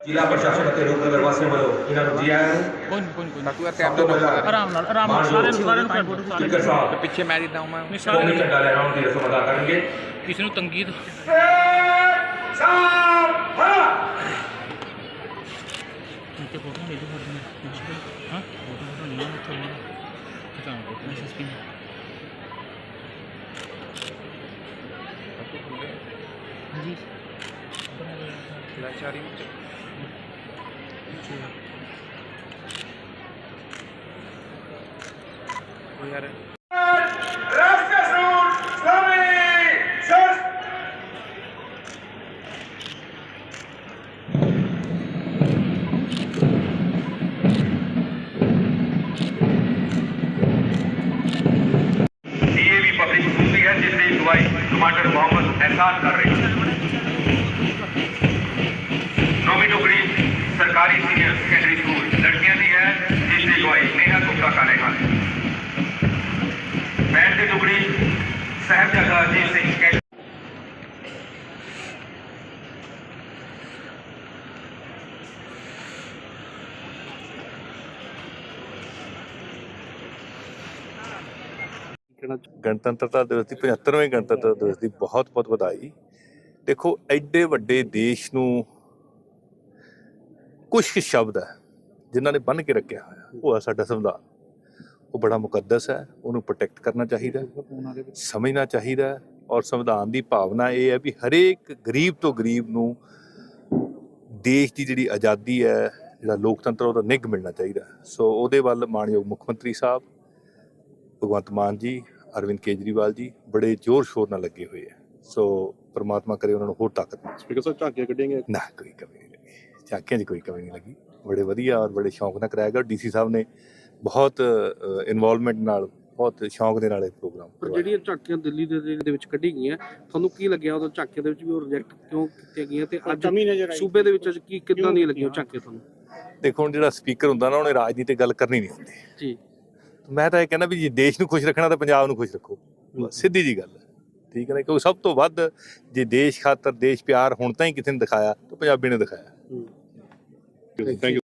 ਜ਼ਿਲ੍ਹਾ ਪ੍ਰਸ਼ਾਸਨ ਅਤੇ ਲੋਕ ਨਗਰ ਵਾਸੀਆਂ ਵੱਲੋਂ ਇਹਨਾਂ ਨੂੰ ਜੀ ਆਇਆਂ ਨੂੰ ਕੋਈ ਨਹੀਂ ਕੋਈ ਨਹੀਂ ਸਭ ਟਾਈਮ ਤੋਂ ਪਹਿਲਾਂ ਆਰਾਮ ਨਾਲ ਆਰਾਮ ਨਾਲ ਸਾਰਿਆਂ ਨੂੰ ਸਾਰਿਆਂ ਨੂੰ ਕਰ ਫੋਟੋ ਸਪੀਕਰ ਸਾਹਿਬ ਪਿੱਛੇ ਮੈਂ ਜਿੱਦਾਂ ਹੂੰ ਮੈਂ ਨਹੀਂ ਕੌਮੀ ਨੂੰ ਝੰਡਾ ਲਹਿਰਾਉਣ ਦੀ ਰਸਮ ਅਦਾ ਕਰਨਗੇ। ਕਿਸੇ ਨੂੰ ਤੰਗੀ ਤਾਂ ਨੀਚੇ ਫੋਟੋ ਲੈ ਲਓ ਹਾਂ? ਫੋਟੋ ਨਹੀਂ ਉੱਥੇ ਹੋਰ ਕਿਤਾ ਫੋਟੋ ਐਸਐਸਪੀ ਹਾਂਜੀ। ਲਾਚਾਰੀ ਵਿੱਚ? ਉਹ ਯਾਰ ਡੀਏਵੀ ਪਬਲਿਕ ਸਕੂਲ ਦੀ ਹੈ ਸੈਕੰਡਰੀ ਸਕੂਲ। ਲੜਕੀਆਂ ਦੀ ਹੈ, ਜਿਸ ਦੀ ਅਗਵਾਈ ਨੇਹਾ ਗੁਪਤਾ ਕਰ ਰਹੇ ਹਨ ਬੈਂਡ ਦੀ ਟੁਕੜੀ, ਸਾਹਿਬਜ਼ਾਦਾ ਅਜੀਤ ਸਿੰਘ ਗਣਤੰਤਰਤਾ ਦਿਵਸ ਦੀ 75ਵੇਂ ਗਣਤੰਤਰ ਦਿਵਸ ਦੀ ਬਹੁਤ ਬਹੁਤ ਵਧਾਈ। ਦੇਖੋ, ਐਡੇ ਵੱਡੇ ਦੇਸ਼ ਨੂੰ ਕੁਝ ਕੁ ਸ਼ਬਦ ਹੈ ਜਿਨ੍ਹਾਂ ਨੇ ਬੰਨ ਕੇ ਰੱਖਿਆ ਹੋਇਆ। ਉਹ ਹੈ ਸਾਡਾ ਸੰਵਿਧਾਨ। ਉਹ ਬੜਾ ਮੁਕੱਦਸ ਹੈ ਉਹਨੂੰ ਪ੍ਰੋਟੈਕਟ ਕਰਨਾ ਚਾਹੀਦਾ ਸਮਝਣਾ ਚਾਹੀਦਾ ਔਰ ਸੰਵਿਧਾਨ ਦੀ ਭਾਵਨਾ ਇਹ ਹੈ ਵੀ ਹਰੇਕ ਗਰੀਬ ਤੋਂ ਗਰੀਬ ਨੂੰ ਦੇਸ਼ ਦੀ ਜਿਹੜੀ ਆਜ਼ਾਦੀ ਹੈ ਜਿਹੜਾ ਲੋਕਤੰਤਰ ਉਹਦਾ ਨਿੱਘ ਮਿਲਣਾ ਚਾਹੀਦਾ। ਸੋ ਉਹਦੇ ਵੱਲ ਮਾਨਯੋਗ ਮੁੱਖ ਮੰਤਰੀ ਸਾਹਿਬ ਭਗਵੰਤ ਮਾਨ ਜੀ ਅਰਵਿੰਦ ਕੇਜਰੀਵਾਲ ਜੀ ਬੜੇ ਜ਼ੋਰ ਸ਼ੋਰ ਨਾਲ ਲੱਗੇ ਹੋਏ ਆ ਸੋ ਪ੍ਰਮਾਤਮਾ ਕਰੇ ਉਹਨਾਂ ਨੂੰ ਹੋਰ ਤਾਕਤ ਮਿਲੇ। ਸਪੀਕਰ ਸਾਹਿਬ ਝਾਕੀਆਂ ਕੱਢੀਆਂ ਨਾ ਕੋਈ ਕਮੀ ਨਹੀਂ। ਝਾਕੀਆਂ 'ਚ ਕੋਈ ਕਮੀ ਨਹੀਂ ਲੱਗੀ। ਬੜੇ ਵਧੀਆ ਔਰ ਬੜੇ ਸ਼ੌਂਕ ਨਾਲ ਕਰਾਇਆ ਗਿਆ। ਡੀਸੀ ਸਾਹਿਬ ਨੇ ਬਹੁਤ ਇਨਵੋਲਵਮੈਂਟ ਨਾਲ ਬਹੁਤ ਸ਼ੌਂਕ ਦੇ ਨਾਲ ਇਹ ਪ੍ਰੋਗਰਾਮ ਪਰ ਜਿਹੜੀਆਂ ਝਾਕੀਆਂ ਦਿੱਲੀ ਦੇ ਦੇ ਵਿੱਚ ਕੱਢੀ ਗਈਆਂ ਤੁਹਾਨੂੰ ਕੀ ਲੱਗਿਆ ਉਦੋਂ ਝਾਕੀਆਂ ਦੇ ਵਿੱਚ ਵੀ ਉਹ ਰਿਜੈਕਟ ਕਿਉਂ ਕੀਤੀਆਂ ਗਈਆਂ ਤੇ ਅੱਜ ਸੂਬੇ ਦੇ ਵਿੱਚ ਅੱਜ ਕੀ ਕਿੱਦਾਂ ਦੀਆਂ ਲੱਗੀਆਂ ਉਹ ਝਾਕੀਆਂ ਤੁਹਾਨੂੰ? ਦੇਖੋ ਹੁਣ ਜਿਹੜਾ ਸਪੀਕਰ ਹੁੰਦਾ ਨਾ ਉਹਨੇ ਰਾਜਨੀਤੀ ਗੱਲ ਕਰਨੀ ਨਹੀਂ ਹੁੰਦੀ। ਜੀ। ਮੈਂ ਤਾਂ ਇਹ ਕਹਿੰਦਾ ਵੀ ਜੇ ਦੇਸ਼ ਨੂੰ ਖੁਸ਼ ਰੱਖਣਾ ਤਾਂ ਪੰਜਾਬ ਨੂੰ ਖੁਸ਼ ਰੱਖੋ। ਸਿੱਧੀ ਜੀ ਗੱਲ ਹੈ। ਠੀਕ ਹੈ ਨਾ? ਕਿਉਂਕਿ ਸਭ ਤੋਂ ਵੱਧ ਜੇ ਦੇਸ਼ ਖਾਤਰ ਦੇਸ਼ ਪਿਆਰ ਹੁਣ ਤਾਂ ਹੀ ਕਿਸੇ ਨੇ ਦਿਖਾਇਆ ਤਾਂ ਪੰਜਾਬੀ ਨੇ ਦਿਖਾਇਆ। Thank you.